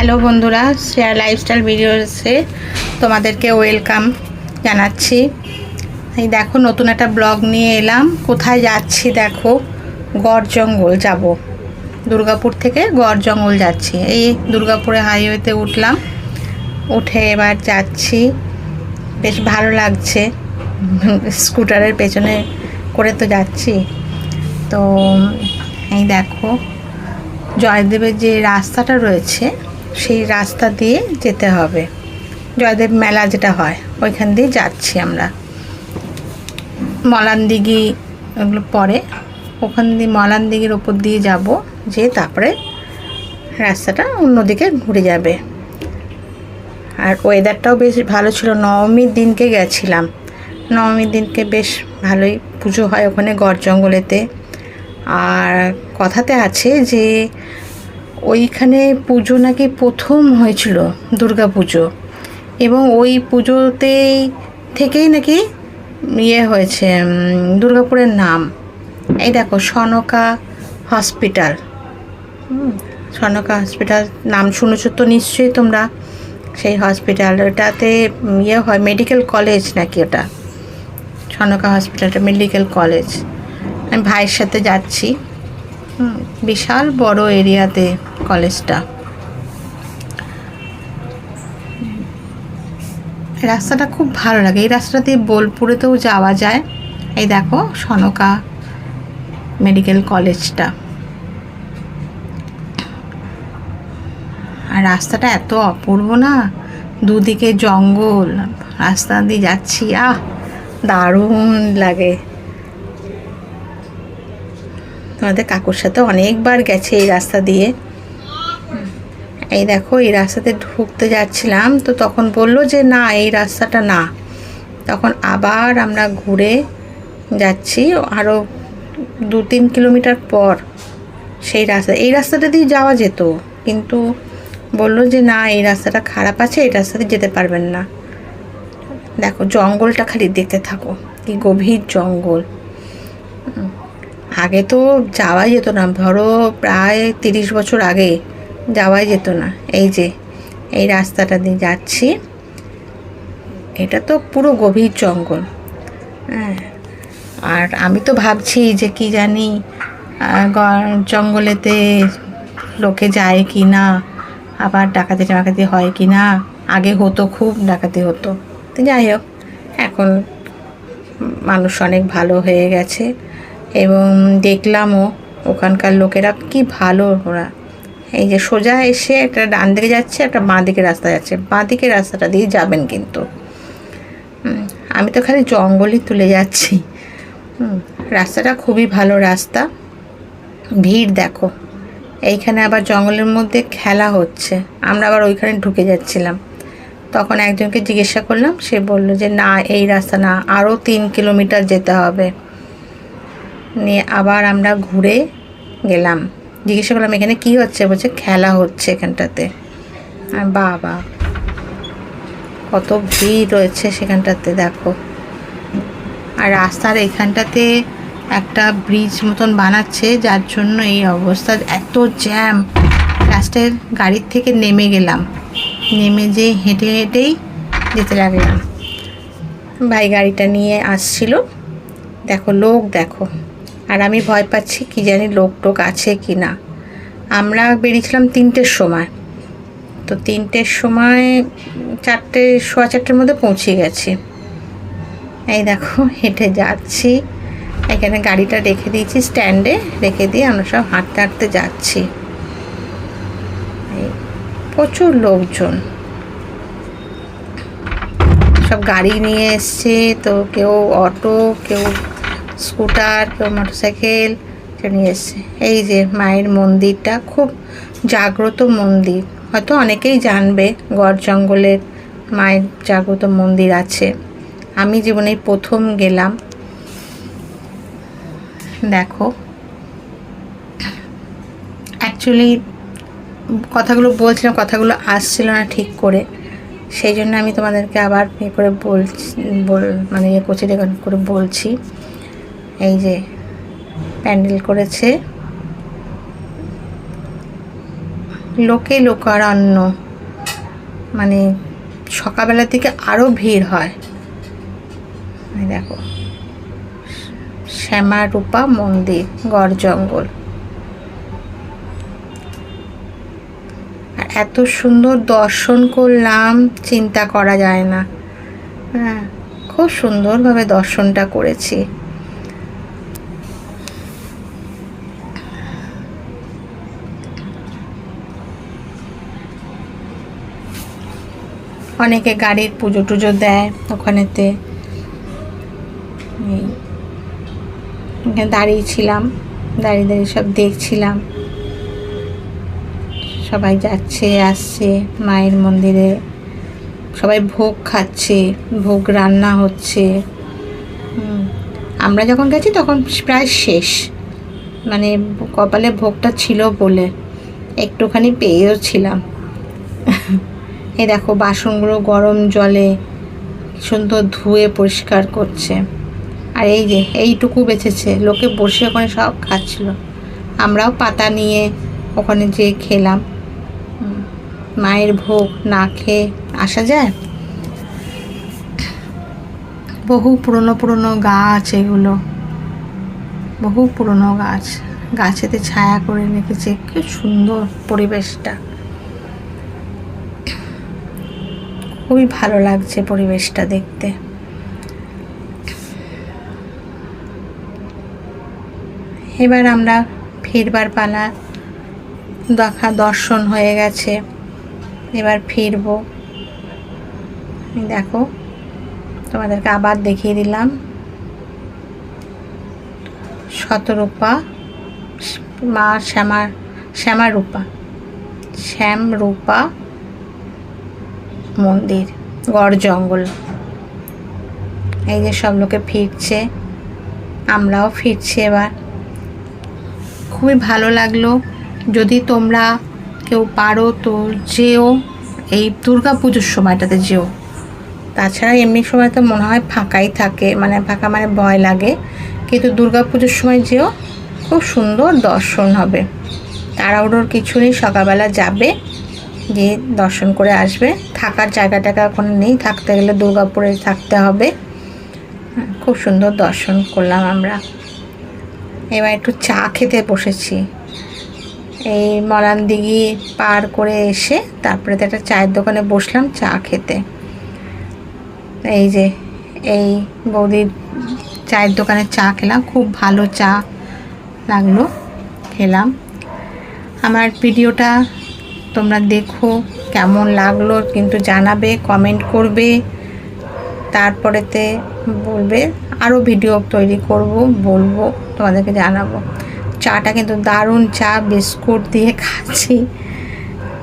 Hello বন্ধুরা share lifestyle ভিডিওসে তোমাদেরকে welcome জানাচ্ছি। এই দেখো, নতুন একটা ব্লগ নিয়ে এলাম। কোথায় যাচ্ছি দেখো, গড় জঙ্গল যাব। দুর্গাপুর থেকে গড় জঙ্গল যাচ্ছি। এই দুর্গাপুরে হাইওয়েতে উঠলাম, উঠে এবার যাচ্ছি। বেশ ভালো লাগছে স্কুটারের পেছনে করে তো যাচ্ছি। তো এই দেখো, জয়দেবের যে রাস্তাটা রয়েছে সেই রাস্তা দিয়ে যেতে হবে। জয়দেব মেলা যেটা হয়, ওইখান দিয়ে যাচ্ছি আমরা। মলান দিঘি ওগুলো পরে, ওখান দিয়ে মলান দিঘির ওপর দিয়ে যাব যে তারপরে রাস্তাটা অন্যদিকে ঘুরে যাবে। আর ওয়েদারটাও বেশ ভালো ছিল, নবমীর দিনকে গেছিলাম। নবমীর দিনকে বেশ ভালোই পুজো হয় ওখানে গড় জঙ্গলেতে। আর কথাতে আছে যে ওইখানে পুজো নাকি প্রথম হয়েছিল, দুর্গা পুজো। এবং ওই পুজোতেই থেকেই নাকি ইয়ে হয়েছে দুর্গাপুরের নাম। এই দেখো, সনকা হসপিটাল। সনকা হসপিটাল, নাম শুনেছো তো নিশ্চয়ই তোমরা? সেই হসপিটাল ওটাতে ইয়ে হয়, মেডিকেল কলেজ নাকি ওটা? সনকা হসপিটালটা, মেডিকেল কলেজ। আমি ভাইয়ের সাথে যাচ্ছি। বিশাল বড় এরিয়াতে। কলেজটা। রাস্তাটা খুব ভালো লাগে। এই রাস্তাটা দিয়ে বোলপুরেতেও যাওয়া যায়। এই দেখো সনকা মেডিকেল কলেজটা। আর রাস্তাটা এত অপূর্ব না? দুদিকে জঙ্গল। রাস্তা দিয়ে যাচ্ছি, আহ, দারুণ লাগে। তোমাদের কাকুর সাথে অনেকবার গেছে এই রাস্তা দিয়ে। এই দেখো, এই রাস্তাতে ঢুকতে যাচ্ছিলাম, তো তখন বলল যে না, এই রাস্তাটা না। তখন আবার আমরা ঘুরে যাচ্ছি আরও দু তিন কিলোমিটার পর সেই রাস্তা, এই রাস্তাটা দিয়ে যাওয়া যেত, কিন্তু বলল যে না, এই রাস্তাটা খারাপ আছে, এই রাস্তাতে যেতে পারবেন না। দেখো, জঙ্গলটা খালি দেখতে থাকো, কি গভীর জঙ্গল। আগে তো যাওয়াই যেত না, ধরো প্রায় তিরিশ বছর আগে যাওয়াই যেত না। এই যে, এই রাস্তাটা দিয়ে যাচ্ছি। এটা তো পুরো গভীর জঙ্গল। হ্যাঁ আর আমি তো ভাবছি যে কি জানি জঙ্গলেতে লোকে যায় কি না, আবার ডাকাতি ডাকাতি হয় কি না, আগে হতো খুব ডাকাতি হতো। তো যাই হোক, এখন মানুষ অনেক ভালো হয়ে গেছে এবং দেখলামও ওখানকার লোকেরা কি ভালো ওরা। এই যে সোজা এসে একটা ডান দিকে যাচ্ছে, একটা বাঁ দিকে রাস্তা যাচ্ছে। বাঁ দিকে রাস্তাটা দিয়ে যাবেন কিন্তু। আমি তো খালি জঙ্গলই তুলে যাচ্ছি। রাস্তাটা খুবই ভালো রাস্তা। ভিড় দেখো। এইখানে আবার জঙ্গলের মধ্যে খেলা হচ্ছে। আমরা আবার ওইখানে ঢুকে যাচ্ছিলাম। তখন একজনকে জিজ্ঞাসা করলাম, সে বলল যে, না, এই রাস্তা না আরও তিন কিলোমিটার যেতে হবে। নিয়ে আবার আমরা ঘুরে গেলাম। জিজ্ঞাসা করলাম, এখানে কি হচ্ছে? বলছে, খেলা হচ্ছে এখানটাতে। বাবা, কত ভিড় রয়েছে সেখানটাতে, দেখো। আর রাস্তার এখানটাতে একটা ব্রিজ মতন বানাচ্ছে, যার জন্য এই অবস্থা এত জ্যাম লাস্টের গাড়ির থেকে নেমে গেলাম। নেমে যে হেঁটে হেঁটেই যেতে লাগলাম। ভাই গাড়িটা নিয়ে আসছিল। দেখো, লোক দেখো। আর আমি ভয় পাচ্ছি কি জানি লোক টোক আছে কি না। আমরা বেরিয়েছিলাম তিনটের সময়। তো তিনটের সময় চারটে, সোয়া চারটের মধ্যে পৌঁছে গেছি। এই দেখো, হেঁটে যাচ্ছি। এখানে গাড়িটা রেখে দিয়েছি, স্ট্যান্ডে রেখে দিয়ে আমরা সব হাঁটতে হাঁটতে যাচ্ছি। প্রচুর লোকজন। সব গাড়ি নিয়ে এসছে, তো কেউ অটো, কেউ স্কুটার কেউ মোটরসাইকেল, কেউ নিয়ে এসছে। এই যে মায়ের মন্দিরটা, খুব জাগ্রত মন্দির। হয়তো অনেকেই জানবে, গড় জঙ্গলের মায়ের জাগ্রত মন্দির আছে। আমি জীবনে প্রথম গেলাম। দেখো। অ্যাকচুয়ালি কথাগুলো বলছিলাম কথাগুলো আসছিল না ঠিক করে। সেই জন্য আমি তোমাদেরকে আবার ইয়ে করে বলছি, বল মানে ইয়ে করছি করে বলছি। এই যে প্যান্ডেল করেছে। লোকে লোকারণ্য। মানে সকালবেলা থেকে আরও ভিড় হয়। দেখো। শ্যামা রূপা মন্দির, গড় জঙ্গল। আর এত সুন্দর দর্শন করলাম, চিন্তা করা যায় না। হ্যাঁ খুব সুন্দরভাবে দর্শনটা করেছি। অনেকে গাড়ির পুজো টুজো দেয় ওখানেতে। দাঁড়িয়েছিলাম দাঁড়িয়ে দাঁড়িয়ে সব দেখছিলাম। সবাই যাচ্ছে, আসছে, মায়ের মন্দিরে। সবাই ভোগ খাচ্ছে, ভোগ রান্না হচ্ছে। আমরা যখন গেছি তখন প্রায় শেষ। মানে কপালে ভোগটা ছিল বলে একটুখানি পেয়েও ছিলাম। এই দেখো, বাসনগুলো গরম জলে সুন্দর ধুয়ে পরিষ্কার করছে। আর এই যে, এইটুকু বেঁচেছে। লোকে বসে ওখানে সব খাচ্ছিল। আমরাও পাতা নিয়ে ওখানে যেয়ে খেলাম। মায়ের ভোগ না খেয়ে আসা যায়? বহু পুরনো পুরনো গাছ এগুলো। বহু পুরনো গাছ। গাছেতে ছায়া করে রেখেছে। কি সুন্দর পরিবেশটা। খুবই ভালো লাগছে পরিবেশটা দেখতে। এবার আমরা ফিরবার পালা। দেখা দর্শন হয়ে গেছে। এবার ফিরবো। দেখো, তোমাদেরকে আবার দেখিয়ে দিলাম। শতরূপা, মা শ্যামা শ্যামা রূপা শ্যাম রূপা মন্দির, গড় জঙ্গল। এই যে সব লোকে ফিরছে, আমরাও ফিরছি এবার। খুবই ভালো লাগল। যদি তোমরা কেউ পারো তো যেও, এই দুর্গা পুজোর সময়টাতে যেও। তাছাড়া এমনি সময় তো মনে হয় ফাঁকাই থাকে মানে ফাঁকা মানে ভয় লাগে। কিন্তু দুর্গা পুজোর সময় যেও, খুব সুন্দর দর্শন হবে। তাড়াহুড়োর কিছু নেই, সকালবেলা যাবে। গিয়ে দর্শন করে আসবে। থাকার জায়গা টাকা ওখানে নেই, থাকতে গেলে দুর্গাপুরে থাকতে হবে। খুব সুন্দর দর্শন করলাম আমরা। এবার একটু চা খেতে বসেছি। এই মলান দিঘি পার করে এসে তারপরে তো একটা চায়ের দোকানে বসলাম চা খেতে। এই যে, এই বৌদির চায়ের দোকানে চা খেলাম, খুব ভালো চা লাগল, খেলাম। আমার ভিডিওটা তোমরা দেখো কেমন লাগল, কিন্তু জানাবে কমেন্ট করবে। তারপরেতে বলবে আরও ভিডিও তৈরি করব, বলব, তোমাদেরকে জানাব। চাটা কিন্তু দারুণ চা, বিস্কুট দিয়ে খাচ্ছি।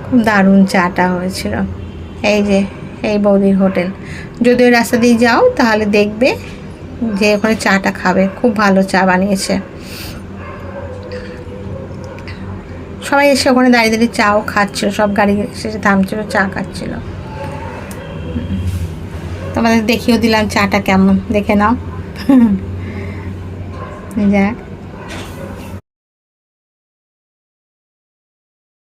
খুব দারুণ চাটা হয়েছিল। এই যে, এই বৌদির হোটেল। যদি ওই রাস্তা দিয়ে যাও, তাহলে দেখবে যে ওখানে চাটা খাবে। খুব ভালো চা বানিয়েছে। সবাই এসে ওখানে দাঁড়িয়ে দাঁড়িয়ে চাও খাচ্ছিল, সব গাড়ি এসে থামছিল, চা খাচ্ছিল। তোমাদের দেখিয়েও দিলাম চাটা কেমন, দেখে নাও। যাক